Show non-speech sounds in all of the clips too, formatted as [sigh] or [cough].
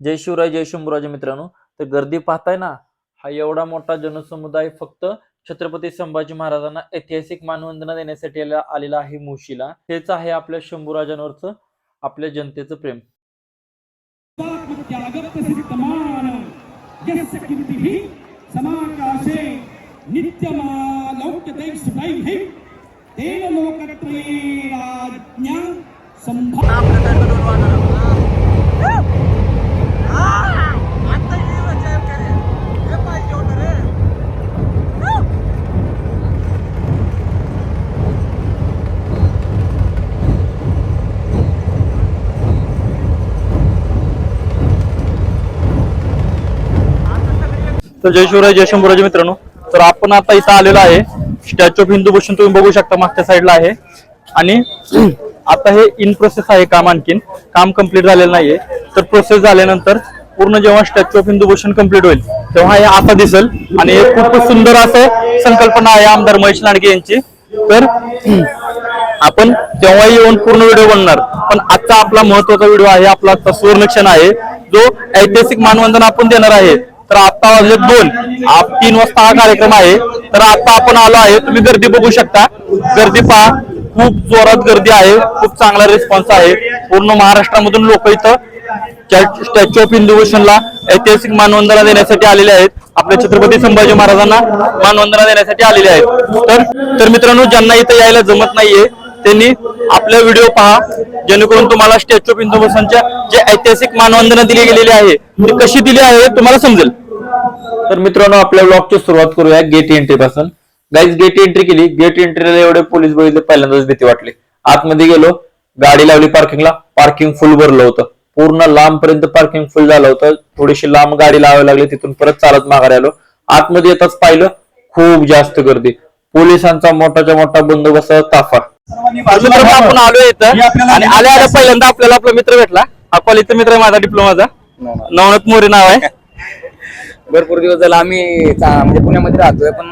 जय शिवराय जय शंभूराजे मित्रांनो. तर गर्दी पाहताय ना हा एवढा मोठा जनसमुदाय फक्त छत्रपती संभाजी महाराजांना ऐतिहासिक मानवंदना देण्यासाठी आला- आलेला आहे मुशीला हेच आहे आपल्या शंभूराजांवरचं आपल्या जनतेचं प्रेम. समाकाशे नित्यमालौक्यते तर जय शिवराय जय शंभूराजे मित्रांनो. तर आपण आता इथं आलेलो आहे. स्टॅच्यू ऑफ हिंदू भूषण तुम्ही बघू शकता मागच्या साईडला आहे. आणि [clears throat] आता हे इन प्रोसेस आहे काम आणखीन. काम कंप्लीट झालेलं नाहीये. तर प्रोसेस झाल्यानंतर पूर्ण जेव्हा statue of Hindu Bhushan complete होईल तेव्हा हे आता दिसेल. आणि हे खूप सुंदर असं संकल्पना आहे आमदार महेश लांडगे यांची. तर [clears throat] आपण तेव्हाही येऊन पूर्ण व्हिडिओ बनणार. पण आजचा आपला महत्त्वाचा व्हिडिओ आहे आपला आजचा सुवर्ण क्षण आहे जो ऐतिहासिक मानवंदन आपण देणार आहे. तर आता वाजले दोन. आप तीन वाजता हा कार्यक्रम आहे. तर आता आपण आलो आहे. तुम्ही गर्दी बघू शकता. गर्दी पहा. खूप जोरात गर्दी आहे. खूप चांगला रिस्पॉन्स आहे. पूर्ण महाराष्ट्रामधून लोक इथं स्टॅच्यू ऑफ हिंदू ऐतिहासिक मानवंदना देण्यासाठी आलेले आहेत. आपल्या छत्रपती संभाजी महाराजांना मानवंदना देण्यासाठी आलेले आहेत. तर तर मित्रांनो ज्यांना इथं यायला जमत नाहीये त्यांनी आपला व्हिडिओ पहा. जेणेकरून तुम्हाला स्टॅच्यू ऑफ हिंदू भूषणच्या जे ऐतिहासिक मानवंदना दिली गेलेली आहे ती कशी दिली आहे तुम्हाला समजेल. तर मित्रांनो आपल्या ब्लॉगची सुरुवात करूया गेट एंट्री पासून. गाईज गेट एंट्री केली. गेट एंट्रीला एवढे पोलीस बघितले पहिल्यांदाच भीती वाटली. आतमध्ये गेलो गाडी लावली पार्किंगला पार्किंग फुल भरलं होतं. पूर्ण लांब पर्यंत पार्किंग फुल झालं होतं. थोडीशी लांब गाडी लावावी लागली तिथून परत चालत माघारी आलो. आतमध्ये येताच पाहिलं खूप जास्त गर्दी. पोलिसांचा मोठाच्या मोठा बंदोबस्त ताफा. मित्रांनो, आपण आलो इथं. आणि आल्या आल्या पहिल्यांदा आपल्याला आपला मित्र भेटला. हा कॉलेजचा मित्र आहे माझा डिप्लोमाचा. नवनाथ. मोरे नाव आहे. [laughs] भरपूर दिवस झाला आम्ही म्हणजे पुण्यामध्ये राहतोय पण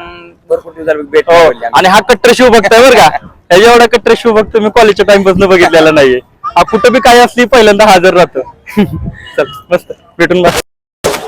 भरपूर दिवस झाले भेट हो. आणि हा कट्टर शिवभक्त आहे बरं का. [laughs] ह्याच्या एवढा कट्टर शिवभक्त मी कॉलेजच्या टाइमपासून बघितलेला नाहीये. हा कुठं बी काय असली पहिल्यांदा हजर राहतो. [laughs] चल मस्त. भेटून बस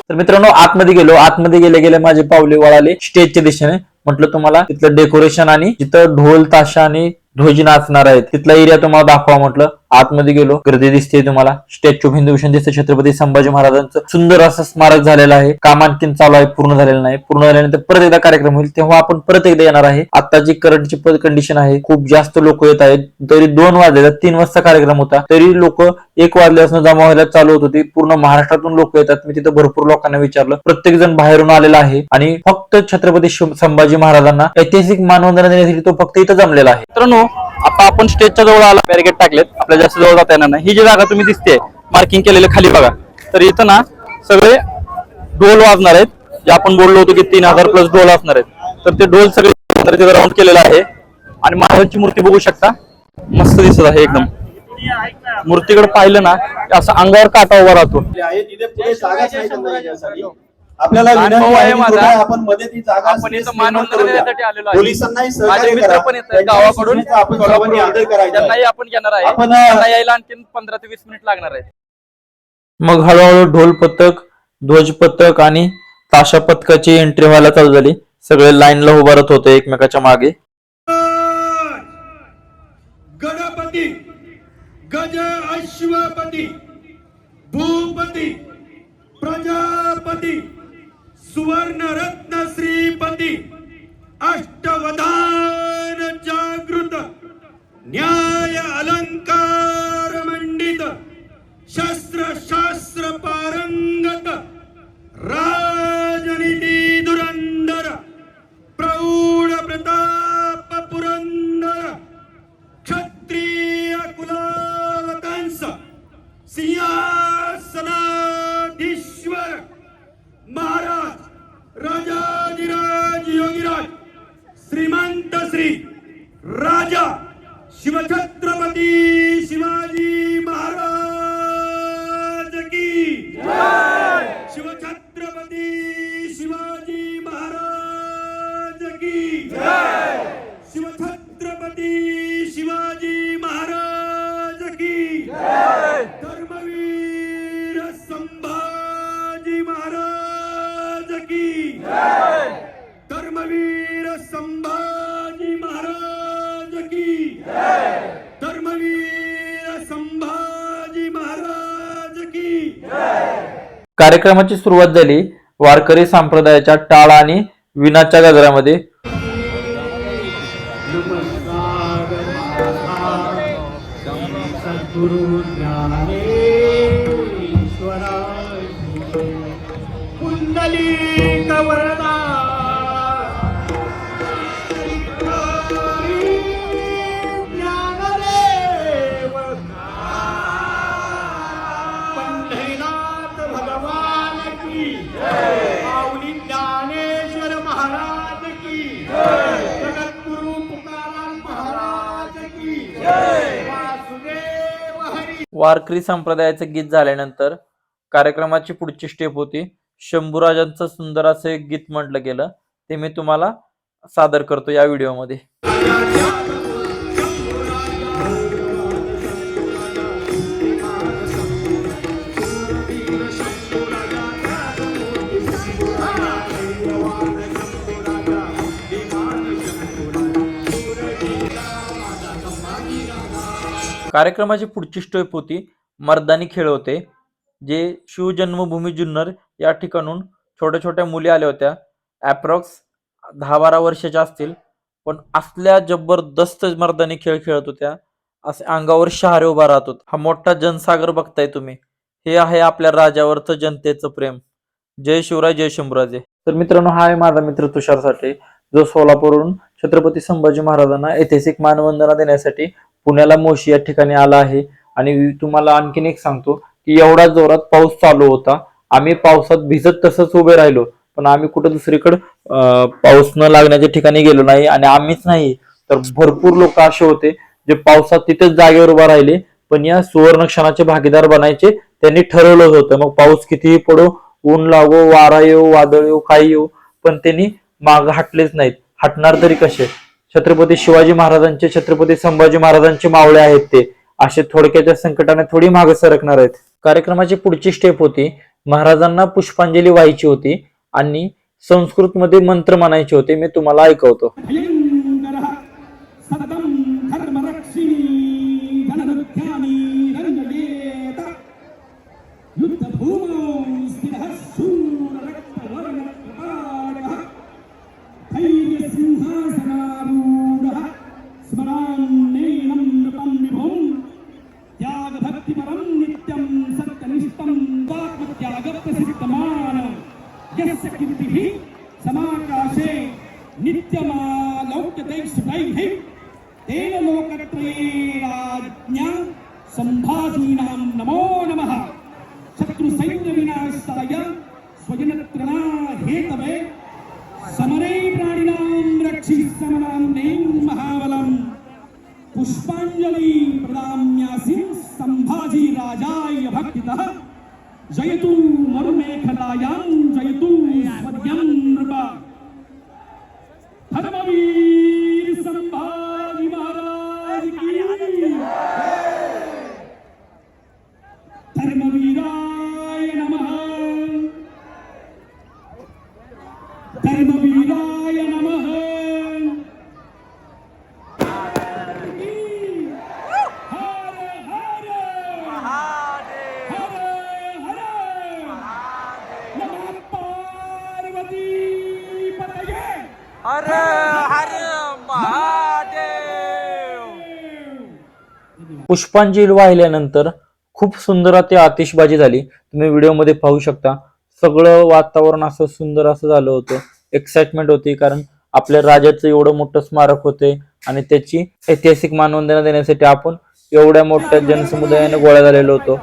तर मित्रांनो आतमध्ये गेलो. आतमध्ये गेले गेले माझे पावले वळाले. स्टेजच्या दिशेने म्हटलं तुम्हाला तिथलं डेकोरेशन आणि जिथं ढोल ताशा आणि ध्वजी असणार आहेत. तिथला एरिया तुम्हाला दाखवा म्हटलं. आतमध्ये गेलो गर्दी दिसते तुम्हाला. स्टॅच्यू ऑफ हिंदू दिसते छत्रपती संभाजी महाराजांचं सुंदर असं स्मारक झालेलं आहे. काम आणखीन चालू आहे पूर्ण झालेलं नाही. पूर्ण झाल्यानंतर परत एकदा कार्यक्रम होईल. तेव्हा आपण परत एकदा येणार आहे. आताची करंटची कंडिशन आहे खूप जास्त लोक येत आहेत. तरी दोन वाजले तीन वाजता कार्यक्रम होता. तरी लोक एक वाजल्यापासून जमा व्हायला चालू होत होती. पूर्ण महाराष्ट्रातून लोक येतात. मी तिथं भरपूर लोकांना विचारलं. प्रत्येक जण बाहेरून आलेला आहे. आणि फक्त छत्रपती संभाजी महाराजांना ऐतिहासिक मानवंदना देण्यासाठी तो फक्त इथं जमलेला आहे. मित्रांनो आता आपण स्टेजच्या जवळ आला. बॅरिकेड टाकलेत. आपल्या जास्त जवळ जाता येणार नाही. ही जी जागा तुम्ही दिसते मार्किंग केलेले खाली बघा. तर इथं ना सगळे ढोल वाजणार आहेत. जे आपण बोललो होतो की तीन हजार प्लस ढोल असणार आहेत. तर ते ढोल सगळे तिथं राऊंड केलेला आहे. आणि महाराजांची मूर्ती बघू शकता. मस्त दिसत आहे एकदम. मूर्तीकडे पाहिलं ना असं अंगावर काटा उभा राहतो. आपल्याला अनुभव विनंती आहे माझा. आपण मध्ये ती जागा आपण इथं देण्यासाठी करूया. आलेलो आहे. पोलिसांनाही माझे सहकार्य मित्र करा. पण येतात त्यांच्या गावाकडून सूचनेचा आपण सर्वांनी आदर करायचा त्यांनाही. आपण घेणार आहे आपण, त्यांना यायला आणखी पंधरा ते वीस मिनिट लागणार आहे मग हळूहळू ढोल पथक ध्वज पथक आणि ताशा पथकाची एंट्री व्हायला चालू झाली सगळे लाईनला उभारत होते एकमेकाच्या मागे गणपती गज अश्वपती भूपती प्रजापती सुवर्ण रत्न श्रीपती अष्टवधान जागृत न्याय अलंकार मंडित शस्त्र शास्त्र पारंगत शिवछत्रपती शिवाजी महाराज की शिवछत्रपती शिवाजी महाराज की धर्मवीर संभाजी महाराज की धर्मवीर संभाजी महाराज की धर्मवीर संभाजी महाराज की कार्यक्रमाची सुरुवात झाली वारकरी संप्रदायाच्या टाळ आणि विनाच्या गजरामध्ये. कुंडली वारकरी संप्रदायाचं गीत झाल्यानंतर कार्यक्रमाची पुढची स्टेप होती. शंभूराजांचं सुंदर असं एक गीत म्हटलं गेलं. ते मी तुम्हाला सादर करतो या व्हिडिओमध्ये कार्यक्रमाची पुढची स्टेप होती मर्दानी खेळ होते जे शिवजन्मभूमी जुन्नर या ठिकाणून छोट्या छोट्या मुली आल्या होत्या. ॲप्रॉक्स दहा बारा वर्षाच्या असतील पण असल्या जबरदस्त मर्दानी खेळ खेळत होत्या. असे अंगावर शहारे उभा राहत होत. हा मोठा जनसागर बघताय तुम्ही. हे आहे आपल्या राजावरचं जनतेचं प्रेम. जय शिवराय जय शंभूराजे. तर मित्रांनो हा आहे माझा मित्र तुषार साठे. जो सोलापूरहून छत्रपती संभाजी महाराजांना ऐतिहासिक मानवंदना देण्यासाठी पुण्याला मोशी या ठिकाणी आला आहे. आणि तुम्हाला आणखीन एक सांगतो की एवढा जोरात पाऊस चालू होता. आम्ही पावसात भिजत तसंच उभे राहिलो. पण आम्ही कुठं दुसरीकडे पाऊस न लागण्याच्या ठिकाणी गेलो नाही आणि आम्हीच नाही. तर भरपूर लोक असे होते जे पावसात तिथेच जागेवर उभा राहिले. पण या सुवर्ण क्षणाचे भागीदार बनायचे त्यांनी ठरवलं होतं. मग पाऊस कितीही पडो ऊन लागो वारा येऊ वादळ येऊ काही येऊ पण त्यांनी माग हटलेच नाहीत. हटणार तरी कसे? छत्रपती शिवाजी महाराजांचे छत्रपती संभाजी महाराजांचे मावळे आहेत ते. असे थोडक्याच्या संकटाने थोडी मागे सरकणार आहेत. कार्यक्रमाची पुढची स्टेप होती महाराजांना पुष्पांजली व्हायची होती आणि संस्कृत मध्ये मंत्र म्हणायचे होते. मी तुम्हाला ऐकवतो. वात्मत्यागप्रसिद्धमान यस्य कीर्तिः समाकाशे नित्यमालौक्यते सुखैः तेन लोकत्रये सम्भासीनां नमो नमः। शत्रुसैन्यविनाशाय स्वजनत्रणा हेतवे समरे प्राणिनां रक्षि समनां नैं महाबलम्। पुष्पाञ्जलि प्रदाम्यासिं सम्भाजी राजाय भक्तितः। जयतु मरुमेखलायां जयतु स्वद्यं नृप धर्मवीर संभाजी महाराज की धर्मवीराय नमः। धर्मवीराय नमः। हर हर हर हर नमः पार्वती पतये पुष्पांजली वाहिल्यानंतर खूप सुंदर ते आतिषबाजी झाली. तुम्ही व्हिडिओमध्ये पाहू शकता. सगळं वातावरण असं सुंदर असं झालं होतं. एक्साइटमेंट होती कारण आपल्या राजाचं एवढं मोठं स्मारक होते आणि त्याची ऐतिहासिक मानवंदना देण्यासाठी आपण एवढ्या मोठ्या जनसमुदायाने गोळा झालेलो होतो.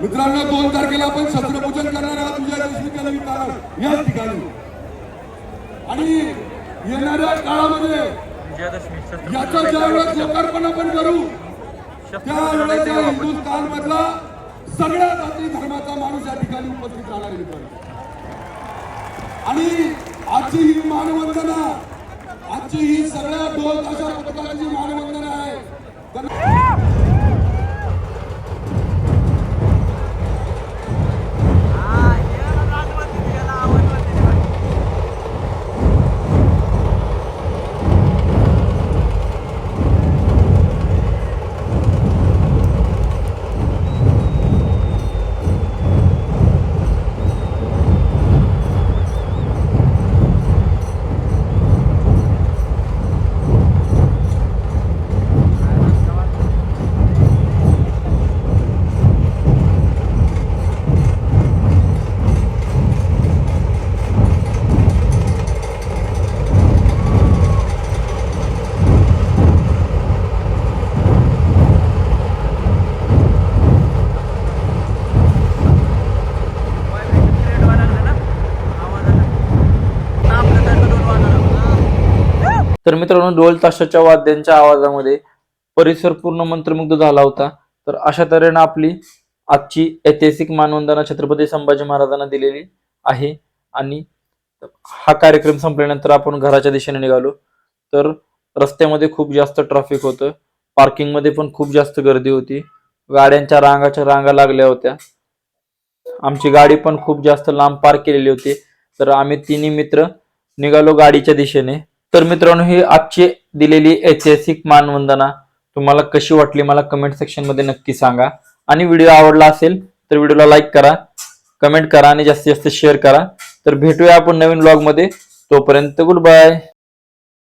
मित्रांनो दोन तारखेला आपण शस्त्रपूजन करणार आहात. विजया दशमीच्या निमित्तानं याच ठिकाणी. आणि येणाऱ्या काळामध्ये याचं ज्यावेळेस लोकार्पण आपण करू. त्यावेळेस हिंदुस्थान मधला सगळ्या जाती धर्माचा माणूस या ठिकाणी उपस्थित राहणार मित्रांनो. आणि आजची ही मानवंदना आजची ही सगळ्या ढोल अशा पथकाची मानवंदना आहे. तर मित्रांनो डोल ताशाच्या वाद्यांच्या आवाजामध्ये परिसर पूर्ण मंत्रमुग्ध झाला होता. तर अशा तऱ्हेनं आपली आजची ऐतिहासिक मानवंदना छत्रपती संभाजी महाराजांना दिलेली आहे. आणि हा कार्यक्रम संपल्यानंतर आपण घराच्या दिशेने निघालो. तर रस्त्यामध्ये खूप जास्त ट्रॅफिक होतं. पार्किंगमध्ये पण खूप जास्त गर्दी होती. गाड्यांच्या रांगाच्या रांगा लागल्या होत्या. आमची गाडी पण खूप जास्त लांब पार्क केलेली होती. तर आम्ही तिन्ही मित्र निघालो गाडीच्या दिशेने. तर मित्रांनो ही आजची दिलेली ऐतिहासिक मानवंदना तुम्हाला कशी वाटली मला कमेंट सेक्शनमध्ये नक्की सांगा. आणि व्हिडिओ आवडला असेल तर व्हिडिओला लाईक करा कमेंट करा आणि जास्तीत जास्त शेअर करा. तर भेटूया आपण नवीन ब्लॉगमध्ये. तोपर्यंत गुड बाय